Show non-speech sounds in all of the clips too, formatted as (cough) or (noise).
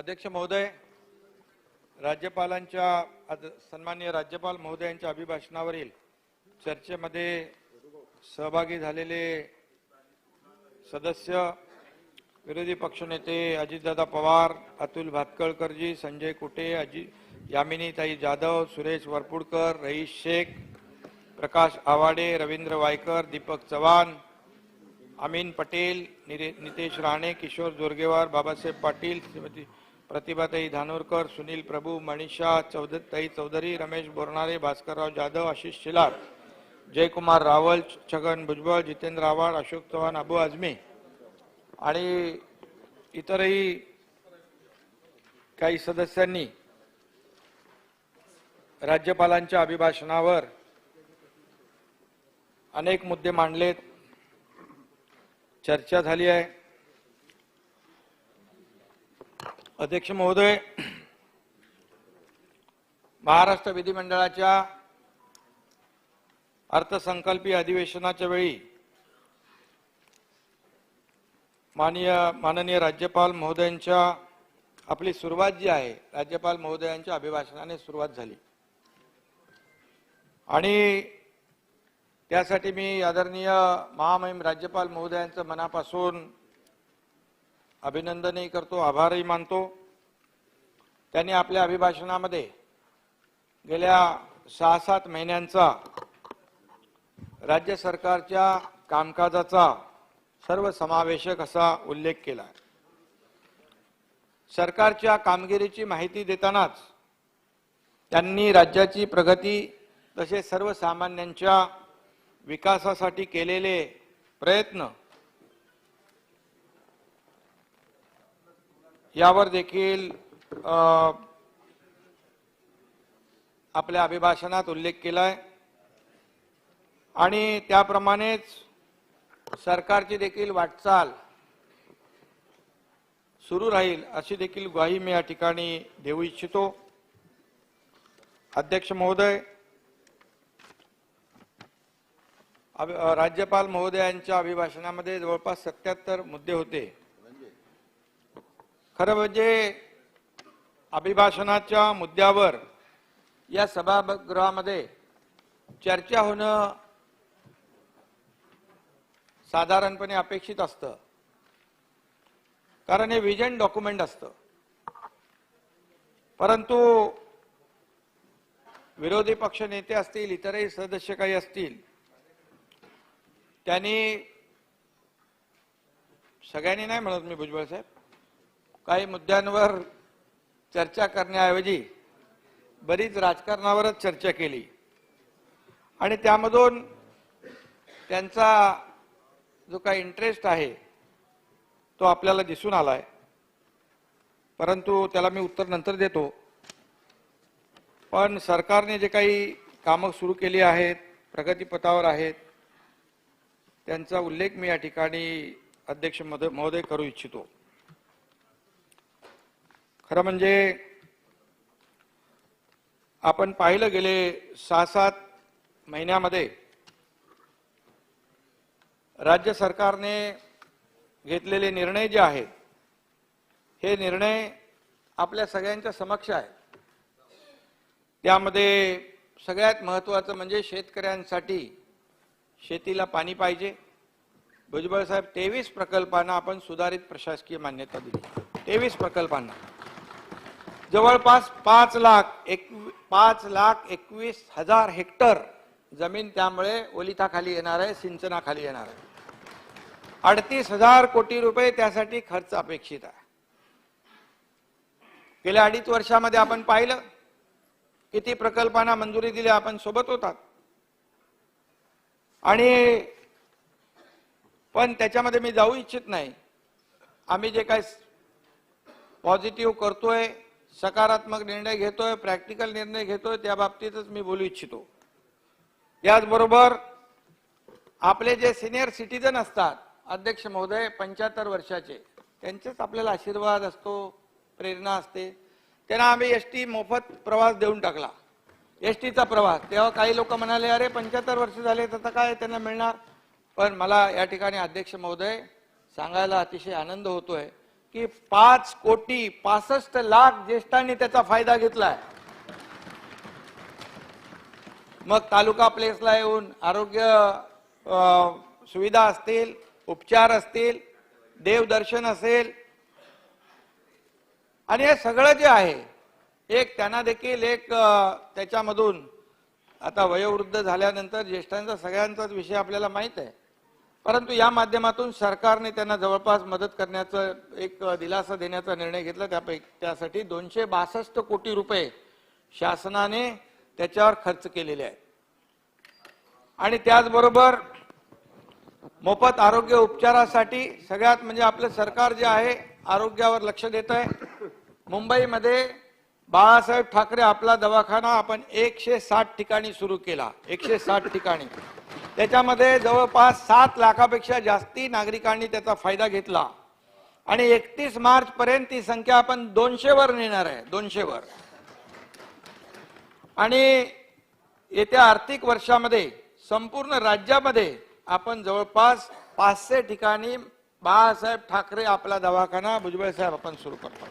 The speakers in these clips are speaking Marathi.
अध्यक्ष महोदय राज्यपालांच्या आज सन्माननीय राज्यपाल महोदयांच्या अभिभाषणावरील चर्चेमध्ये सहभागी झालेले सदस्य विरोधी पक्षनेते अजितदादा पवार अतुल भातकळकरजी संजय कुटे अजित यामिनीताई जाधव सुरेश वरपुडकर रईश शेख प्रकाश आवाडे रवींद्र वायकर दीपक चव्हाण अमीन पटेल निरे- नितेश राणे किशोर जोरगेवार बाबासाहेब पाटील श्रीमती प्रतिभाताई धानोरकर सुनील प्रभू मनीषा ताई चौधरी रमेश बोरणारे भास्करराव जाधव आशिष शिलार जयकुमार रावल छगन भुजबळ जितेंद्र आव्हाड अशोक चव्हाण अबू आझमी आणि इतरही काही सदस्यांनी राज्यपालांच्या अभिभाषणावर अनेक मुद्दे मांडलेत. चर्चा झाली आहे. अध्यक्ष महोदय महाराष्ट्र विधिमंडळाच्या अर्थसंकल्पीय अधिवेशनाच्या वेळी माननीय माननीय राज्यपाल महोदयांच्या आपली सुरुवात जी आहे राज्यपाल महोदयांच्या अभिभाषणाने सुरुवात झाली. आणि त्यासाठी मी आदरणीय महामहिम राज्यपाल महोदयांचं मनापासून अभिनंदनही करतो आभारही मानतो. त्यांनी आपल्या अभिभाषणामध्ये गेल्या सहा सात महिन्यांचा राज्य सरकारच्या कामकाजाचा सर्वसमावेशक असा उल्लेख केला. सरकारच्या कामगिरीची माहिती देतानाच त्यांनी राज्याची प्रगती तसेच सर्वसामान्यांच्या विकासासाठी केलेले प्रयत्न यावर देखील आपल्या अभिभाषणात उल्लेख केलाय. आणि त्याप्रमाणेच सरकारची देखील वाटचाल सुरू राहील अशी देखील ग्वाही मी या ठिकाणी देऊ इच्छितो. अध्यक्ष महोदय राज्यपाल महोदयांच्या अभिभाषणामध्ये जवळपास सत्याहत्तर मुद्दे होते. खरं म्हणजे अभिभाषणाच्या मुद्द्यावर या सभागृहामध्ये चर्चा होणं साधारणपणे अपेक्षित असतं. कारण हे विजन डॉक्युमेंट असतं. परंतु विरोधी पक्ष नेते असतील इतरही सदस्य काही असतील त्यांनी सगळ्यांनी नाही म्हणत मी भुजबळ साहेब. काही मुद्द्यांवर चर्चा करण्याऐवजी बरीच राजकारणावरच चर्चा केली. आणि त्यामधून त्यांचा जो काही इंटरेस्ट आहे तो आपल्याला दिसून आला आहे परंतु त्याला मी उत्तर नंतर देतो. पण सरकारने जे काही कामं सुरू केली आहेत प्रगतीपथावर आहेत त्यांचा उल्लेख मी या ठिकाणी अध्यक्ष महोदय महोदय करू इच्छितो. खरं म्हणजे आपण पाहिलं गेले सहा सात महिन्यामध्ये राज्य सरकारने घेतलेले निर्णय जे आहेत हे निर्णय आपल्या सगळ्यांच्या समक्ष आहे त्यामध्ये सगळ्यात महत्वाचं म्हणजे शेतकऱ्यांसाठी शेतीला पाणी पाहिजे. भुजबळ साहेब तेवीस प्रकल्पांना आपण सुधारित प्रशासकीय मान्यता दिली. तेवीस प्रकल्पांना. जवळपास पाच लाख एक पाच लाख एकवीस हजार हेक्टर जमीन त्यामुळे ओलिताखाली येणार आहे सिंचनाखाली येणार आहे. अडतीस हजार कोटी रुपये त्यासाठी खर्च अपेक्षित आहे. गेल्या अडीच वर्षामध्ये आपण पाहिलं किती प्रकल्पांना मंजुरी दिली आपण सोबत होतात. आणि पण त्याच्यामध्ये मी जाऊ इच्छित नाही. आम्ही जे काय पॉझिटिव्ह करतोय सकारात्मक निर्णय घेतोय प्रॅक्टिकल निर्णय घेतोय त्या बाबतीतच मी बोलू इच्छितो. याचबरोबर आपले जे सिनियर सिटीजन असतात अध्यक्ष महोदय पंच्याहत्तर वर्षाचे त्यांचेच आपल्याला आशीर्वाद असतो प्रेरणा असते. त्यांना आम्ही एस टी मोफत प्रवास देऊन टाकला. एस टीचा प्रवास. तेव्हा काही लोक म्हणाले अरे पंच्याहत्तर वर्ष झाले तर काय त्यांना मिळणार? पण मला या ठिकाणी अध्यक्ष महोदय सांगायला अतिशय आनंद होतोय. की पाच कोटी पासष्ट लाख ज्येष्ठांनी त्याचा फायदा घेतलाय. मग तालुका प्लेसला येऊन आरोग्य सुविधा असतील उपचार असतील देवदर्शन असेल आणि हे सगळं जे आहे एक त्यांना देखील एक त्याच्यामधून आता वयोवृद्ध झाल्यानंतर ज्येष्ठांचा सगळ्यांचाच विषय आपल्याला माहीत आहे. परंतु या माध्यमातून सरकारने त्यांना जवळपास मदत करण्याचं एक दिलासा देण्याचा निर्णय घेतला. त्यापैकी त्यासाठी दोनशे बासष्ट कोटी रुपये शासनाने त्याच्यावर खर्च केलेले आहेत. आणि त्याचबरोबर मोफत आरोग्य उपचारासाठी सगळ्यात म्हणजे आपलं सरकार जे आहे आरोग्यावर लक्ष देत आहे. मुंबईमध्ये बाळासाहेब ठाकरे आपला दवाखाना आपण एकशे साठ ठिकाणी सुरू केला. एकशे साठ ठिकाणी. त्याच्यामध्ये जवळपास सात लाखापेक्षा जास्ती नागरिकांनी त्याचा फायदा घेतला. आणि एकतीस मार्च पर्यंत ती संख्या आपण दोनशे वर नेणार आहे दोनशे वर आणि येत्या आर्थिक वर्षामध्ये संपूर्ण राज्यामध्ये आपण जवळपास पाचशे ठिकाणी बाळासाहेब ठाकरे आपला दवाखाना भुजबळ साहेब आपण सुरू करतो.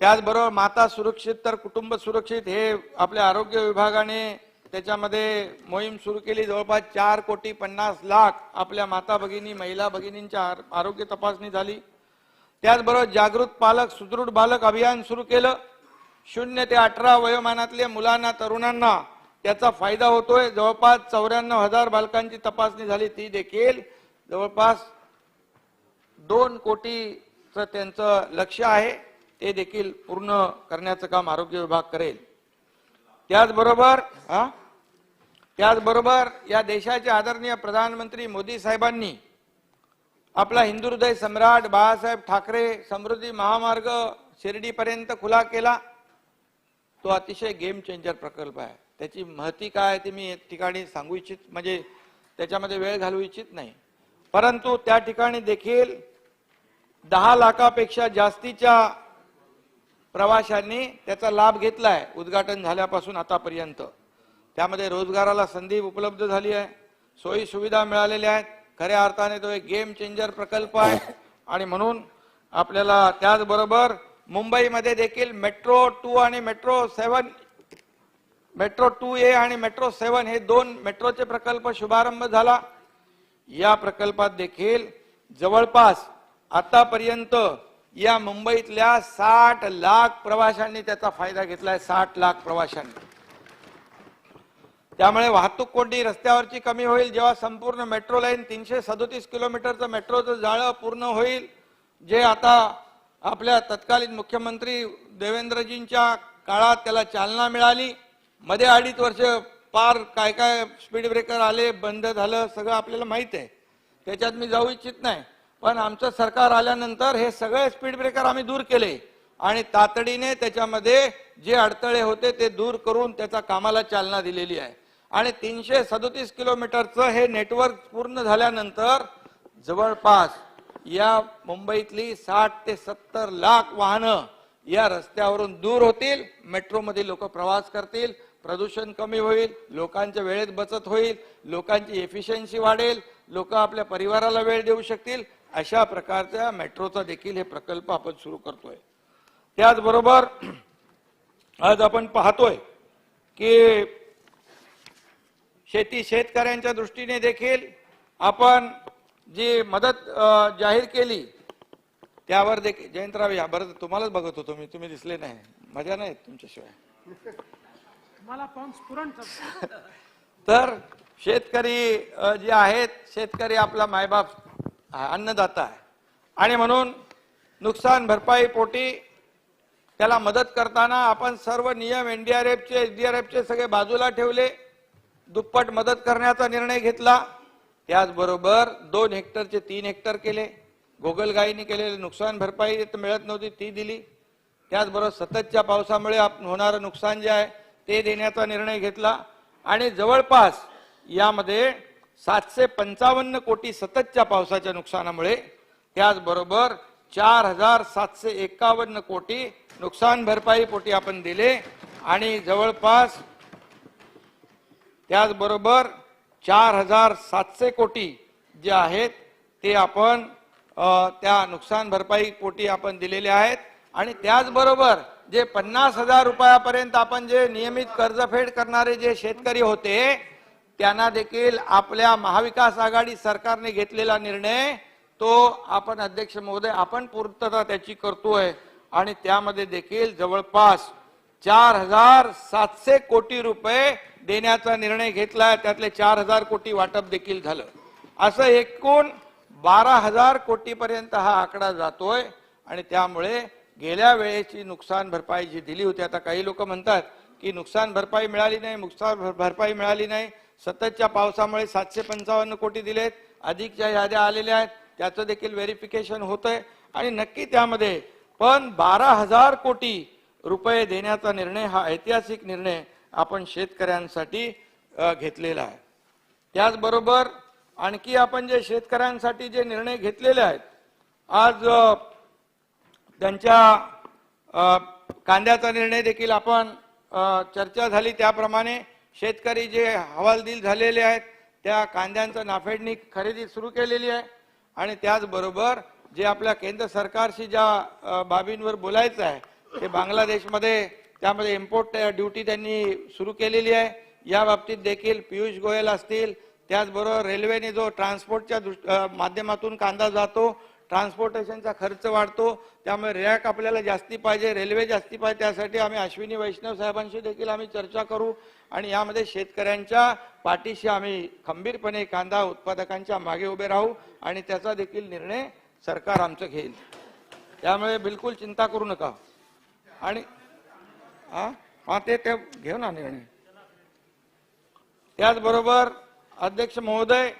त्याचबरोबर माता सुरक्षित तर कुटुंब सुरक्षित हे आपल्या आरोग्य विभागाने त्याच्यामध्ये मोहीम सुरू केली. जवळपास चार कोटी पन्नास लाख आपल्या माता भगिनी महिला भगिनींच्या आर- आरोग्य तपासणी झाली. त्याचबरोबर जागृत पालक सुदृढ बालक अभियान सुरू केलं. शून्य ते अठरा वयोमानातल्या मुलांना तरुणांना त्याचा फायदा होतोय. जवळपास चौऱ्याण्णव हजार बालकांची तपासणी झाली. ती देखील जवळपास दोन कोटीचं त्यांचं लक्ष आहे. ते देखील पूर्ण करण्याचं काम आरोग्य विभाग करेल. त्याचबरोबर हा? त्याचबरोबर या देशाचे आदरणीय प्रधानमंत्री मोदी साहेबांनी आपला हिंदू हृदय सम्राट बाळासाहेब ठाकरे समृद्धी महामार्ग शिर्डीपर्यंत खुला केला. तो अतिशय गेम चेंजर प्रकल्प आहे. त्याची महती काय आहे ती मी ठिकाणी सांगू इच्छित म्हणजे त्याच्यामध्ये वेळ घालवू इच्छित नाही. परंतु त्या ठिकाणी देखील दहा लाखापेक्षा जास्तीच्या प्रवाशांनी त्याचा लाभ घेतला आहे उद्घाटन झाल्यापासून आतापर्यंत. त्यामध्ये रोजगाराला संधी उपलब्ध झाली आहे. सोयी सुविधा मिळालेल्या आहेत. खऱ्या अर्थाने तो एक गेम चेंजर प्रकल्प आहे. आणि म्हणून आपल्याला त्याचबरोबर मुंबईमध्ये देखील मेट्रो टू आणि metro seven metro two A आणि मेट्रो सेवन हे दोन मेट्रोचे प्रकल्प शुभारंभ झाला. या प्रकल्पात देखील जवळपास आतापर्यंत या मुंबईतल्या साठ लाख प्रवाशांनी त्याचा फायदा घेतलाय साठ लाख प्रवाशांनी. त्यामुळे वाहतूक कोंडी रस्त्यावरची कमी होईल. जेव्हा संपूर्ण मेट्रो लाईन तीनशे सदोतीस किलोमीटरचं मेट्रोचं जाळं पूर्ण होईल जे आता आपल्या तत्कालीन मुख्यमंत्री देवेंद्रजींच्या काळात त्याला चालना मिळाली. मध्ये अडीच वर्ष पार काय काय स्पीड ब्रेकर आले बंद झालं सगळं आपल्याला माहीत आहे. त्याच्यात मी जाऊ इच्छित नाही. पण आमचं सरकार आल्यानंतर हे सगळे स्पीड ब्रेकर आम्ही दूर केले. आणि तातडीने त्याच्यामध्ये जे अडथळे होते ते दूर करून त्याचा कामाला चालना दिलेली आहे. आणि तीनशे सदोतीस किलोमीटरचं हे नेटवर्क पूर्ण झाल्यानंतर जवळपास या मुंबईतली साठ ते सत्तर लाख वाहनं या रस्त्यावरून दूर होतील मेट्रोमध्ये लोक प्रवास करतील प्रदूषण कमी होईल लोकांच्या वेळेत बचत होईल लोकांची एफिशियन्सी वाढेल लोक आपल्या परिवाराला वेळ देऊ शकतील अशा प्रकारच्या मेट्रोचा देखील हे प्रकल्प आपण सुरू करतोय. त्याचबरोबर आज आपण पाहतोय की शेती शेतकऱ्यांच्या दृष्टीने देखील आपण जी मदत जाहीर केली त्यावर देखील जयंतराव या बरं तुम्हालाच बघत होतो मी तुम्ही दिसले नाही. मजा नाही तुमच्याशिवाय. (laughs) तर शेतकरी जे आहेत शेतकरी आपला मायबाप अन्नदाता आहे. आणि म्हणून नुकसान भरपाई पोटी त्याला मदत करताना आपण सर्व नियम एनडीआरएफचे एसडीआरएफचे सगळे बाजूला ठेवले. दुप्पट मदत करण्याचा निर्णय घेतला. त्याचबरोबर दोन हेक्टरचे तीन हेक्टर केले. गोगलगाईने केलेले नुकसान भरपाई तर मिळत नव्हती ती दिली. त्याचबरोबर सततच्या पावसामुळे होणारं नुकसान जे आहे ते देण्याचा निर्णय घेतला. आणि जवळपास यामध्ये सातशे पंचावन्न कोटी सततच्या पावसाच्या नुकसानामुळे त्याचबरोबर चार हजार सातशे एकावन्न कोटी नुकसान भरपाई पोटी आपण दिले. आणि जवळपास त्याचबरोबर चार हजार सातशे कोटी जे आहेत ते आपण त्या नुकसान भरपाई पोटी आपण दिलेले आहेत. आणि त्याचबरोबर जे पन्नास हजार रुपयापर्यंत आपण जे नियमित कर्जफेड करणारे जे शेतकरी होते त्यांना देखील आपल्या महाविकास आघाडी सरकारने घेतलेला निर्णय तो आपण अध्यक्ष महोदय आपण पूर्तता त्याची करतोय. आणि त्यामध्ये देखील जवळपास चार हजार सातशे कोटी रुपये देण्याचा निर्णय घेतला त्यातले चार हजार कोटी वाटप देखील झालं. असं एकूण बारा हजार कोटीपर्यंत हा आकडा जातोय आणि त्यामुळे गेल्या वेळेची नुकसान भरपाई जी दिली होती आता काही लोक म्हणतात की नुकसान भरपाई मिळाली नाही नुकसान भर- भरपाई मिळाली नाही. सततच्या पावसामुळे सातशे पंचावन्न कोटी दिलेत अधिकच्या याद्या आलेल्या आहेत त्याचं देखील व्हेरिफिकेशन होतंय. आणि नक्की त्यामध्ये पण बारा हजार कोटी रुपये देण्याचा निर्णय हा ऐतिहासिक निर्णय आपण शेतकऱ्यांसाठी घेतलेला आहे. त्याचबरोबर आणखी आपण जे शेतकऱ्यांसाठी जे निर्णय घेतलेले आहेत आज त्यांच्या कांद्याचा निर्णय देखील आपण चर्चा झाली. त्याप्रमाणे शेतकरी जे हवालदिल झालेले आहेत त्या कांद्यांचं नाफेडणी खरेदी सुरू केलेली आहे. आणि त्याचबरोबर जे आपल्या केंद्र सरकारशी ज्या बाबींवर बोलायचं आहे ते बांगलादेशमध्ये त्यामध्ये इम्पोर्ट ड्युटी त्यांनी सुरू केलेली आहे. या बाबतीत देखील पियुष गोयल असतील. त्याचबरोबर रेल्वेने जो ट्रान्सपोर्टच्या दृष्ट- माध्यमातून कांदा जातो ट्रान्सपोर्टेशनचा खर्च वाढतो. त्यामुळे रॅक आपल्याला जास्ती पाहिजे रेल्वे जास्ती पाहिजे. त्यासाठी आम्ही अश्विनी वैष्णव साहेबांशी देखील आम्ही चर्चा करू. आणि यामध्ये शेतकऱ्यांच्या पाठीशी आम्ही खंबीरपणे कांदा उत्पादकांच्या मागे उभे राहू आणि त्याचा देखील निर्णय सरकार आमचं घेईल. त्यामुळे बिलकुल चिंता करू नका. आणि हा? ते ते घेऊ ना निर्णय. त्याचबरोबर अध्यक्ष महोदय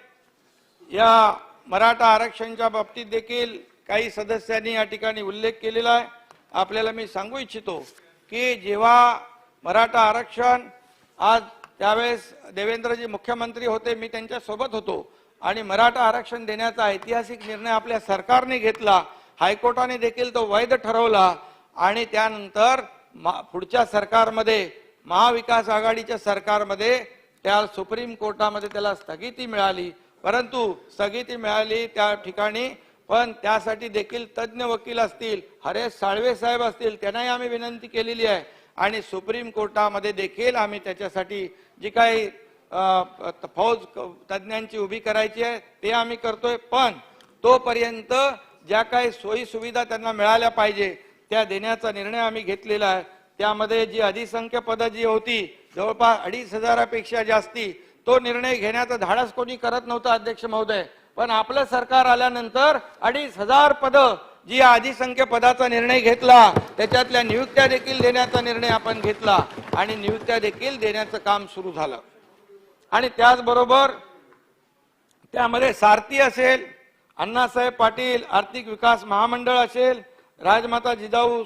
या मराठा आरक्षणच्या बाबतीत देखील काही सदस्यांनी या ठिकाणी उल्लेख केलेला आहे. आपल्याला मी सांगू इच्छितो की जेव्हा मराठा आरक्षण आज त्यावेळेस देवेंद्रजी मुख्यमंत्री होते मी त्यांच्यासोबत होतो. आणि मराठा आरक्षण देण्याचा ऐतिहासिक निर्णय आपल्या सरकारने घेतला. हायकोर्टाने देखील तो वैध ठरवला. आणि त्यानंतर पुढच्या सरकारमध्ये महाविकास आघाडीच्या सरकारमध्ये त्या सुप्रीम कोर्टामध्ये त्याला स्थगिती मिळाली. परंतु स्थगिती मिळाली त्या ठिकाणी पण त्यासाठी देखील तज्ज्ञ वकील असतील हरेश साळवे साहेब असतील त्यांनाही आम्ही विनंती केलेली आहे. आणि सुप्रीम कोर्टामध्ये देखील आम्ही त्याच्यासाठी जी काही फौज तज्ज्ञांची उभी करायची आहे ते आम्ही करतोय. पण तोपर्यंत ज्या काही सोयी सुविधा त्यांना मिळाल्या पाहिजे त्या देण्याचा निर्णय आम्ही घेतलेला आहे. त्यामध्ये जी अधिसंख्य पदं जी होती जवळपास अडीच हजारापेक्षा जास्ती तो निर्णय घेण्याचा धाडस कोणी करत नव्हतं अध्यक्ष महोदय. पण आपलं सरकार आल्यानंतर अडीच हजार पदं जी अधिसंख्य पदाचा निर्णय घेतला त्याच्यातल्या नियुक्त्या देखील देण्याचा निर्णय आपण घेतला आणि नियुक्त्या देखील देण्याचं काम सुरू झालं. आणि त्याचबरोबर त्यामध्ये सारथी असेल अण्णासाहेब पाटील आर्थिक विकास महामंडळ असेल राजमाता जिजाऊ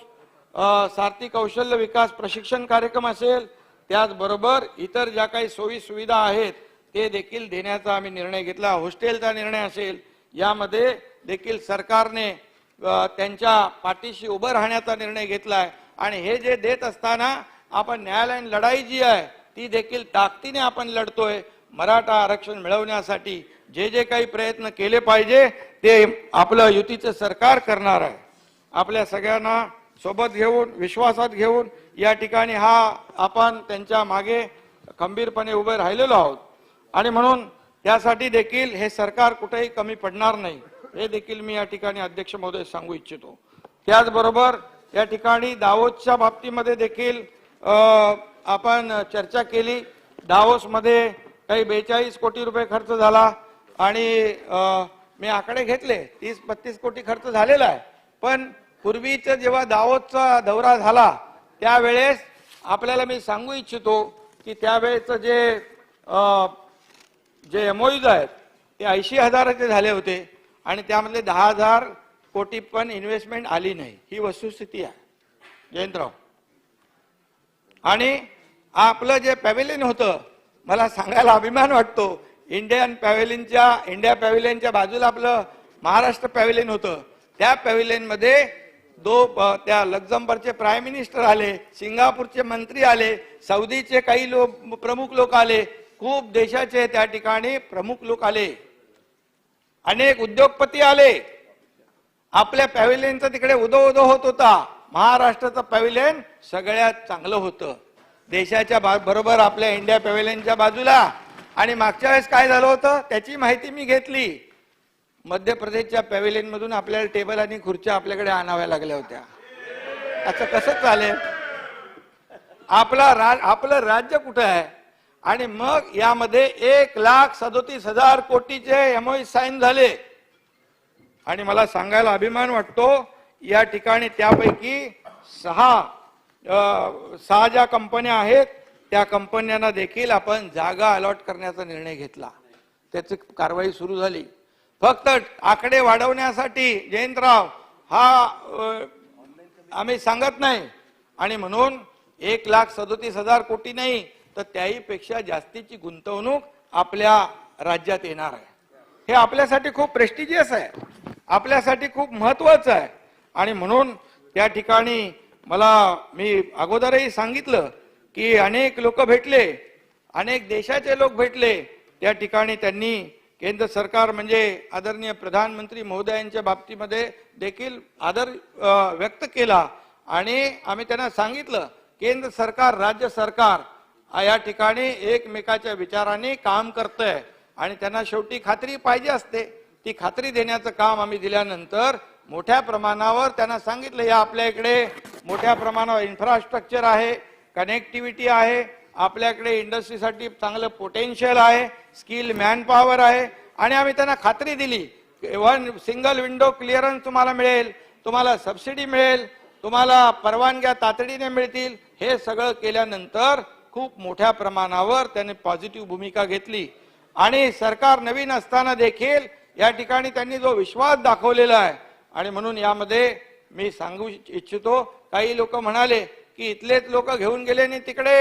सारथी कौशल्य विकास प्रशिक्षण कार्यक्रम असेल त्याचबरोबर इतर ज्या काही सोयी सुविधा आहेत ते देखील देण्याचा आम्ही निर्णय घेतला. हॉस्टेलचा निर्णय असेल यामध्ये देखील सरकारने त्यांच्या पाठीशी उभं राहण्याचा निर्णय घेतलाय. आणि हे जे देत असताना आपण न्यायालयीन लढाई जी आहे ती देखील ताकदीने आपण लढतोय. मराठा आरक्षण मिळवण्यासाठी जे जे काही प्रयत्न केले पाहिजे ते आपलं युतीचं सरकार करणार आहे. आपल्या सगळ्यांना सोबत घेऊन विश्वासात घेऊन या ठिकाणी हा आपण त्यांच्या मागे खंबीरपणे उभे राहिलेलो आहोत. आणि म्हणून त्यासाठी देखील हे सरकार कुठेही कमी पडणार नाही. हे देखील मी या ठिकाणी अध्यक्ष महोदय सांगू इच्छितो. त्याचबरोबर या ठिकाणी दावोसच्या बाबतीमध्ये देखील आपण चर्चा केली. दावोसमध्ये काही बेचाळीस कोटी रुपये खर्च झाला आणि मी आकडे घेतले. तीस बत्तीस कोटी खर्च झालेला आहे. पण पूर्वीचं जेव्हा दावतचा दौरा झाला त्यावेळेस आपल्याला मी सांगू इच्छितो की त्यावेळेचं जे अ, जे एमओयूज आहेत ते ऐंशी हजाराचे झाले होते आणि त्यामधले दहा हजार कोटी पण इन्व्हेस्टमेंट आली नाही. ही वस्तुस्थिती आहे. जयंतराव. आणि आपलं जे पॅव्हिलियन होतं मला सांगायला अभिमान वाटतो. इंडियन पॅव्हिलियनच्या इंडिया पॅव्हिलियनच्या बाजूला आपलं महाराष्ट्र पॅव्हिलियन होतं. त्या पॅव्हिलियनमध्ये दो त्या लक्झमबर्गचे प्राईम मिनिस्टर आले सिंगापूरचे मंत्री आले सौदीचे काही लोक प्रमुख लोक आले खूप देशाचे त्या ठिकाणी प्रमुख लोक आले. अनेक उद्योगपती आले. आपल्या पॅव्हिलियनचा तिकडे उदो उदो होत होता. महाराष्ट्राचं पॅव्हिलियन सगळ्यात चांगलं होतं. देशाच्या बरोबर आपल्या इंडिया पॅव्हिलियनच्या बाजूला. आणि मागच्या वेळेस काय झालं होतं? त्याची माहिती मी घेतली. मध्य प्रदेशच्या पॅव्हिलियन मधून आपल्याला टेबल आणि खुर्च्या आपल्याकडे आणाव्या लागल्या होत्या. असं कसं चालेल? आपला रा- आपलं राज्य कुठं आहे? आणि मग यामध्ये एक लाख सदोतीस हजार कोटीचे एमओ साईन झाले. आणि मला सांगायला अभिमान वाटतो या ठिकाणी त्यापैकी सहा सहा ज्या कंपन्या आहेत त्या कंपन्यांना देखील आपण जागा अलॉट करण्याचा निर्णय घेतला. त्याची कारवाई सुरू झाली. फक्त आकडे वाढवण्यासाठी जयंतराव हा आम्ही सांगत नाही. आणि म्हणून एक लाख सदोतीस हजार कोटी नाही तर त्याही पेक्षा जास्तीची गुंतवणूक आपल्या राज्यात येणार आहे. हे आपल्यासाठी खूप प्रेस्टिजियस आहे. आपल्यासाठी खूप महत्वाचं आहे. आणि म्हणून त्या ठिकाणी मला मी अगोदरही सांगितलं की अनेक लोक भेटले अनेक देशाचे लोक भेटले. त्या ठिकाणी त्यांनी केंद्र सरकार म्हणजे आदरणीय प्रधानमंत्री महोदयांच्या बाबतीमध्ये देखील आदर व्यक्त केला. आणि आम्ही त्यांना सांगितलं केंद्र सरकार राज्य सरकार या ठिकाणी एकमेकाच्या विचाराने काम करतंय. आणि त्यांना शेवटी खात्री पाहिजे असते. ती खात्री देण्याचं काम आम्ही दिल्यानंतर मोठ्या प्रमाणावर त्यांना सांगितलं या आपल्या इकडे मोठ्या प्रमाणावर इन्फ्रास्ट्रक्चर आहे कनेक्टिव्हिटी आहे आपल्याकडे इंडस्ट्रीसाठी चांगलं पोटेन्शियल आहे स्किल मॅनपॉवर आहे. आणि आम्ही त्यांना खात्री दिली. वन सिंगल विंडो क्लिअरन्स तुम्हाला मिळेल तुम्हाला सबसिडी मिळेल तुम्हाला परवानग्या तातडीने मिळतील. हे सगळं केल्यानंतर खूप मोठ्या प्रमाणावर त्यांनी पॉझिटिव्ह भूमिका घेतली. आणि सरकार नवीन असताना देखील या ठिकाणी त्यांनी जो विश्वास दाखवलेला आहे आणि म्हणून यामध्ये मी सांगू इच्छितो काही लोक म्हणाले की इथलेच लोक घेऊन गेले आणि तिकडे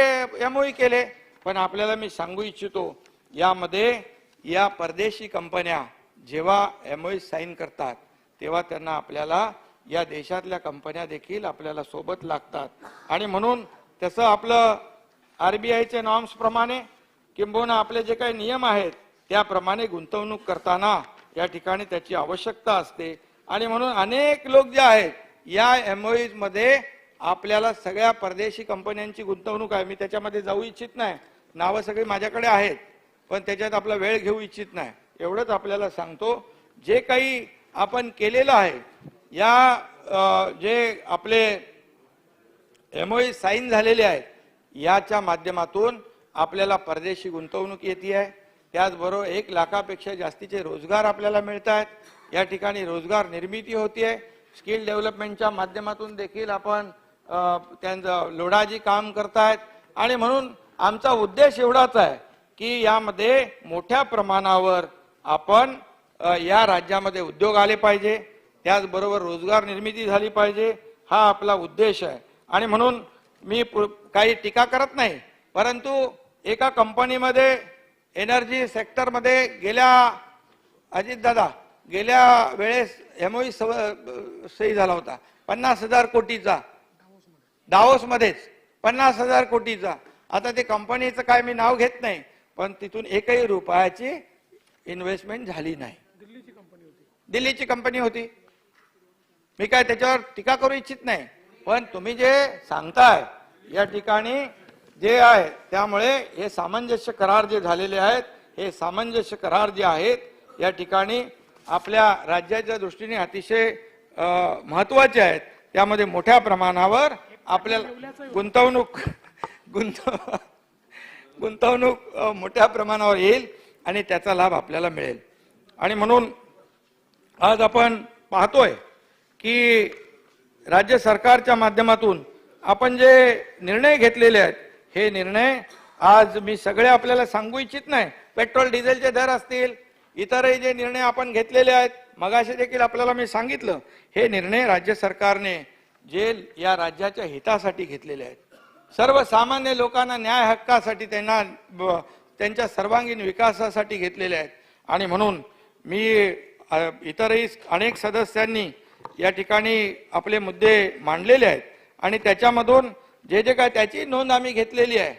एमओई केले. पण आपल्याला मी सांगू इच्छितो यामध्ये या परदेशी कंपन्या जेव्हा एमओई साईन करतात तेव्हा त्यांना आपल्याला या देशातल्या कंपन्या देखील आपल्याला सोबत लागतात. आणि म्हणून तसं आपलं आरबीआयच्या नॉर्म्स प्रमाणे किंबहुना आपले जे काही नियम आहेत त्याप्रमाणे गुंतवणूक करताना या ठिकाणी त्याची आवश्यकता असते. आणि म्हणून अनेक लोक जे आहेत या एमओईजमध्ये आपल्याला सगळ्या परदेशी कंपन्यांची गुंतवणूक आहे. मी त्याच्यामध्ये जाऊ इच्छित नाही. नावं सगळी माझ्याकडे आहेत. पण त्याच्यात आपला वेळ घेऊ इच्छित नाही. एवढंच आपल्याला सांगतो. जे काही आपण केलेलं आहे या जे आपले एमओई साईन झालेले आहेत याच्या माध्यमातून आपल्याला परदेशी गुंतवणूक येते आहे. त्याचबरोबर एक लाखापेक्षा जास्तीचे रोजगार आपल्याला मिळत आहेत. या ठिकाणी रोजगार निर्मिती होतीये स्किल डेव्हलपमेंटच्या माध्यमातून देखील आपण त्यांचं लोढाजी काम करतायत. आणि म्हणून आमचा उद्देश एवढाच आहे की यामध्ये मोठ्या प्रमाणावर आपण या राज्यामध्ये उद्योग आले पाहिजे. त्याचबरोबर रोजगार निर्मिती झाली पाहिजे. हा आपला उद्देश आहे. आणि म्हणून मी पु- काही टीका करत नाही. परंतु एका कंपनीमध्ये एनर्जी सेक्टरमध्ये गेल्या अजितदादा गेल्या वेळेस एमओई सही झाला होता. पन्नास हजार कोटीचा. दावोस मध्येच पन्नास हजार कोटीचा. आता ते कंपनीचं काय मी नाव घेत नाही पण तिथून एकही रुपयाची इन्व्हेस्टमेंट झाली नाही. दिल्लीची कंपनी होती. दिल्लीची कंपनी होती. मी काय त्याच्यावर टीका करू इच्छित नाही पण तुम्ही जे सांगताय या ठिकाणी जे आहे त्यामुळे हे सामंजस्य करार जे झालेले आहेत हे सामंजस्य करार जे आहेत या ठिकाणी आपल्या राज्याच्या दृष्टीने अतिशय महत्त्वाचे आहेत. त्यामध्ये मोठ्या प्रमाणावर आपल्याला गुंतवणूक गुंतव गुंतवणूक मोठ्या प्रमाणावर येईल आणि त्याचा लाभ आपल्याला मिळेल. आणि म्हणून आज आपण पाहतोय की राज्य सरकारच्या माध्यमातून आपण जे निर्णय घेतलेले आहेत हे निर्णय आज मी सगळे आपल्याला सांगू इच्छित नाही. पेट्रोल डिझेलचे दर असतील इतरही जे निर्णय आपण घेतलेले आहेत मगाशी देखील आपल्याला मी सांगितलं हे निर्णय राज्य सरकारने जे या राज्याच्या हितासाठी घेतलेले आहेत. सर्वसामान्य लोकांना न्याय हक्कासाठी त्यांना ब- त्यांच्या सर्वांगीण विकासासाठी घेतलेले आहेत. आणि म्हणून मी इतरही अनेक सदस्यांनी या ठिकाणी आपले मुद्दे मांडलेले आहेत. आणि त्याच्यामधून जे जे काय त्याची नोंद आम्ही घेतलेली आहे